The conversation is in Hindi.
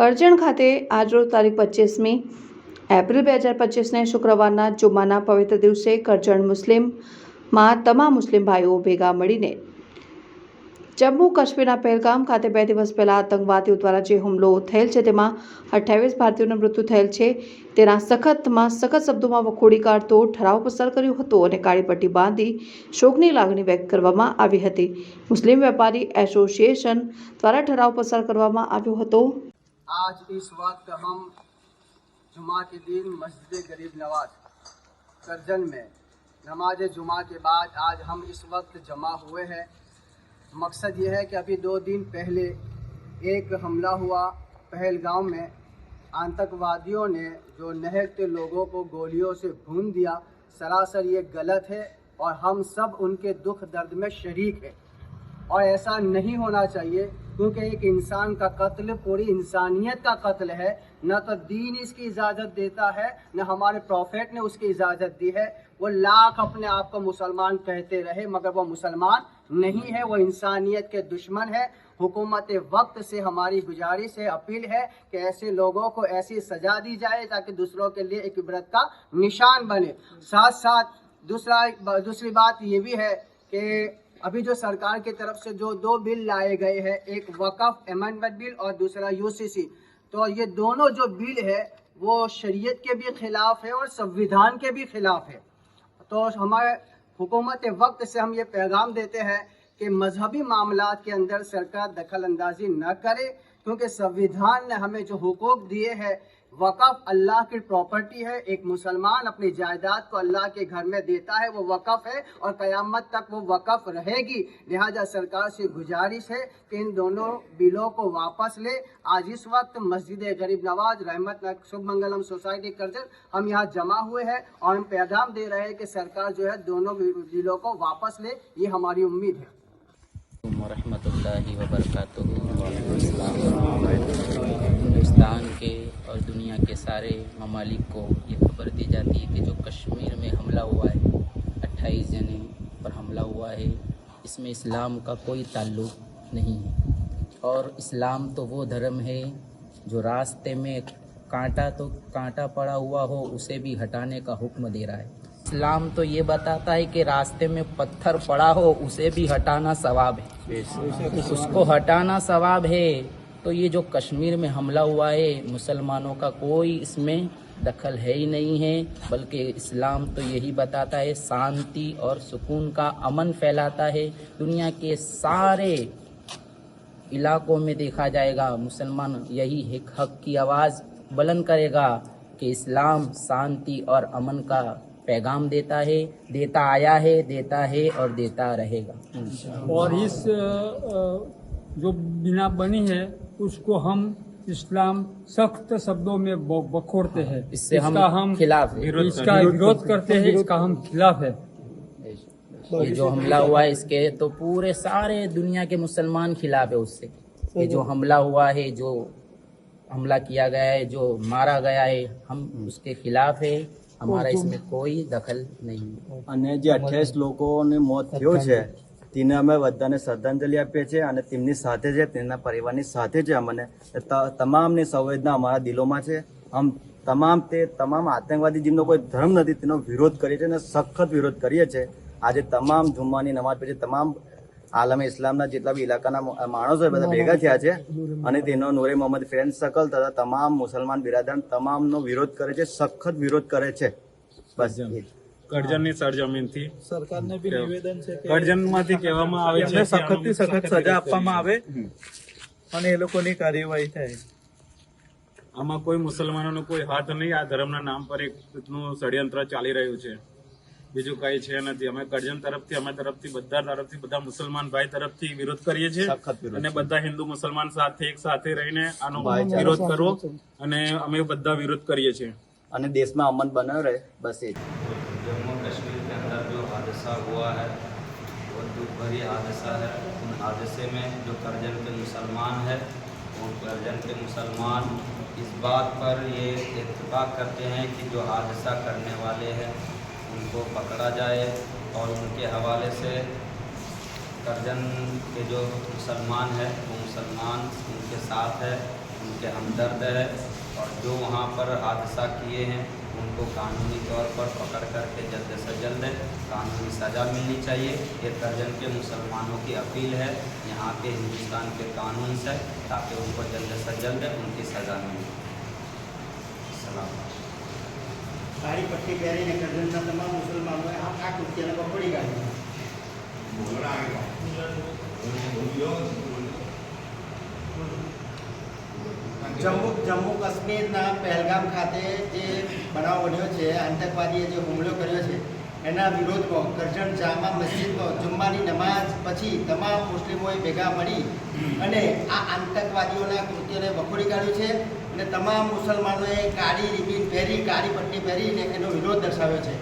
કરજણ ખાતે આજરોજ તારીખ પચીસમી એપ્રિલ બે હજાર પચીસને શુક્રવારના જુમાના પવિત્ર દિવસે કરજણ મુસ્લિમમાં તમામ મુસ્લિમ ભાઈઓ ભેગા મળીને જમ્મુ કાશ્મીરના પહેલગામ ખાતે બે દિવસ પહેલા આતંકવાદીઓ દ્વારા જે હુમલો થયેલ છે, તેમાં અઠ્યાવીસ ભારતીયોનું મૃત્યુ થયેલ છે. તેના સખતમાં સખત શબ્દોમાં વખોડી કાઢતો, ઠરાવ પસાર કર્યો હતો અને કાળી પટ્ટી બાંધી શોકની લાગણી વ્યક્ત કરવામાં આવી હતી. મુસ્લિમ વેપારી એસોસિએશન દ્વારા ઠરાવ પસાર કરવામાં આવ્યો હતો. आज इस वक्त हम जुमा के दिन मस्जिद गरीब नवाज़ करजन में। नमाज़ जुमा के बाद आज हम इस वक्त जमा हुए हैं। मकसद यह है कि अभी दो दिन पहले एक हमला हुआ पहलगाम में। आतंकवादियों ने जो नहरते लोगों को गोलियों से भून दिया, सरासर ये गलत है और हम सब उनके दुख दर्द में शरीक हैं। और ऐसा नहीं होना चाहिए, क्योंकि एक इंसान का कत्ल, पूरी इंसानियत का कत्ल है। न तो दीन इसकी इजाज़त देता है, न हमारे प्रॉफेट ने उसकी इजाज़त दी है। वो लाख अपने आप को मुसलमान कहते रहे, मगर वो मुसलमान नहीं है, वो इंसानियत के दुश्मन है। हुकूमत वक्त से हमारी गुजारिश है, अपील है कि ऐसे लोगों को ऐसी सजा दी जाए, ताकि दूसरों के लिए एक इबरत का निशान बने। साथ साथ दूसरा, दूसरी बात ये भी है कि अभी जो सरकार की तरफ़ से जो दो बिल लाए गए हैं, एक वकफ अमेंडमेंट बिल और दूसरा यूसीसी तो ये दोनों जो बिल है, वो शरीयत के भी खिलाफ है और संविधान के भी खिलाफ है। तो हमारे हुकूमत वक्त से हम ये पैगाम देते हैं कि मजहबी मामला के अंदर सरकार दखल अंदाजी न करे, क्योंकि संविधान ने हमें जो हुकूक दिए हैं वक़फ़ अल्लाह की प्रॉपर्टी है, एक मुसलमान अपनी जायदाद को अल्लाह के घर में देता है, वो वक़फ़ है और क़यामत तक वो वक़फ़ रहेगी। लिहाजा सरकार से गुजारिश है कि इन दोनों बिलों को वापस ले। आज इस वक्त मस्जिद गरीब नवाज़, रहमत शुभ मंगलम सोसाइटी करजन हम यहाँ जमा हुए हैं और हम पैगाम दे रहे हैं कि सरकार जो है दोनों बिलों को वापस ले। ये हमारी उम्मीद है। हिंदुस्तान के और दुनिया के सारे ममालिक को ये खबर दी जाती है कि जो कश्मीर में हमला हुआ है 28 जने पर हमला हुआ है, इसमें इस्लाम का कोई ताल्लुक नहीं है। और इस्लाम तो वो धर्म है जो रास्ते में कांटा तो कांटा पड़ा हुआ हो, उसे भी हटाने का हुक्म दे रहा है। इस्लाम तो ये बताता है कि रास्ते में पत्थर पड़ा हो, उसे भी हटाना सवाब है। उसको हटाना सवाब है तो ये जो कश्मीर में हमला हुआ है, मुसलमानों का कोई इसमें दखल है ही नहीं है, बल्कि इस्लाम तो यही बताता है, शांति और सुकून का अमन फैलाता है। दुनिया के सारे इलाकों में देखा जाएगा, मुसलमान यही एक हक की आवाज़ बुलंद करेगा कि इस्लाम शांति और अमन का पैगाम देता है, देता आया है, देता है और देता रहेगा। और इस जो बिना बनी है उसको हम इस्लाम सख्त शब्दों में ब- बखोरते हैं इससे हम इसका खिलाफ हैं। इसका विरोध करते हैं इसका हम खिलाफ है ये जो हमला हुआ है इसके तो पूरे सारे दुनिया के मुसलमान खिलाफ है उससे ये जो हमला हुआ है जो हमला किया गया है जो मारा गया है हम उसके खिलाफ है हमारा इसमें कोई दखल नहीं है અને જે અઠ્યાવીસ લોકોને મોત થયો છે તેને અમે બધાને શ્રદ્ધાંજલિ આપીએ છીએ અને તેમની સાથે છે તેમના પરિવારની સાથે છે અમને તમામની સંવેદના અમારા દિલોમાં છે. આમ તમામ તે તમામ આતંકવાદી જેમનો કોઈ ધર્મ નથી તેનો વિરોધ કરીએ છીએ અને સખત વિરોધ કરીએ છીએ. આજે તમામ જુમ્માની નમાજ પછી તમામ આલમે ઇસ્લામના જેટલા બી ઇલાકાના માણસો બધા ભેગા થયા છે અને તેનો નૂરે મોહમ્મદ ફ્રેન્ડ સર્કલ તથા તમામ મુસલમાન બિરાદર તમામનો વિરોધ કરે છે સખત વિરોધ કરે છે. બસ કરજણની સરજમીનથી. સરકારને બી નિવેદન છે કરજણમાંથી કહેવામાં આવે છે સખતથી સખત સજા આપવામાં આવે અને એ લોકોની કાર્યવાહી થાય. આમાં કોઈ મુસલમાનોનો કોઈ હાથ નહીં આ ધર્મના નામ પર એકનું ષડયંત્ર ચાલી રહ્યું છે. બીજું કઈ છે નથી. અમે કરજણ તરફથી અમે તરફથી બધા તરફથી બધા મુસલમાન ભાઈ તરફથી વિરોધ કરીએ છીએ સખત અને બધા હિન્દુ મુસલમાન સાથે એક સાથે રહીને આનો વિરોધ કરવો અને અમે બધા વિરોધ કરીએ છીએ. અને દેશમાં અમન બનાવ રહે. બસ એ हादसा हुआ है वो दुख भरी हादसा है, उन हादसे में जो करजन के मुसलमान है, वो करजन के मुसलमान इस बात पर ये इतफाक़ करते हैं कि जो हादसा करने वाले हैं, उनको पकड़ा जाए और उनके हवाले से करजन के जो मुसलमान है, वो मुसलमान उनके साथ है, उनके हमदर्द है, और जो वहाँ पर हादसा किए हैं उनको कानूनी तौर पर पकड़ करके जल्द से जल्द कानूनी सज़ा मिलनी चाहिए ये करजन के मुसलमानों की अपील है यहाँ के हिंदुस्तान के कानून से ताकि उनको जल्द से जल्द उनकी सज़ा मिले सलाम કાળી પટ્ટી પહેરીને કરજણના તમામ મુસલમાનોએ આ આ કૃત્યને પકડી કાઢ્યું જમ્મુ જમ્મુ કાશ્મીરના પહેલગામ ખાતે જે બનાવ બન્યો છે, આતંકવાદીએ જે હુમલો કર્યો છે, એના વિરોધમાં કરજણ જામા મસ્જિદમાં જુમ્માની નમાઝ પછી તમામ મુસ્લિમોએ ભેગા મળી અને આ આતંકવાદીઓના કૃત્યોને વખોડી કાઢ્યું છે અને તમામ મુસલમાનોએ કાળી રિબીન પહેરી, કાળી પટ્ટી પહેરીને એનો વિરોધ દર્શાવ્યો છે.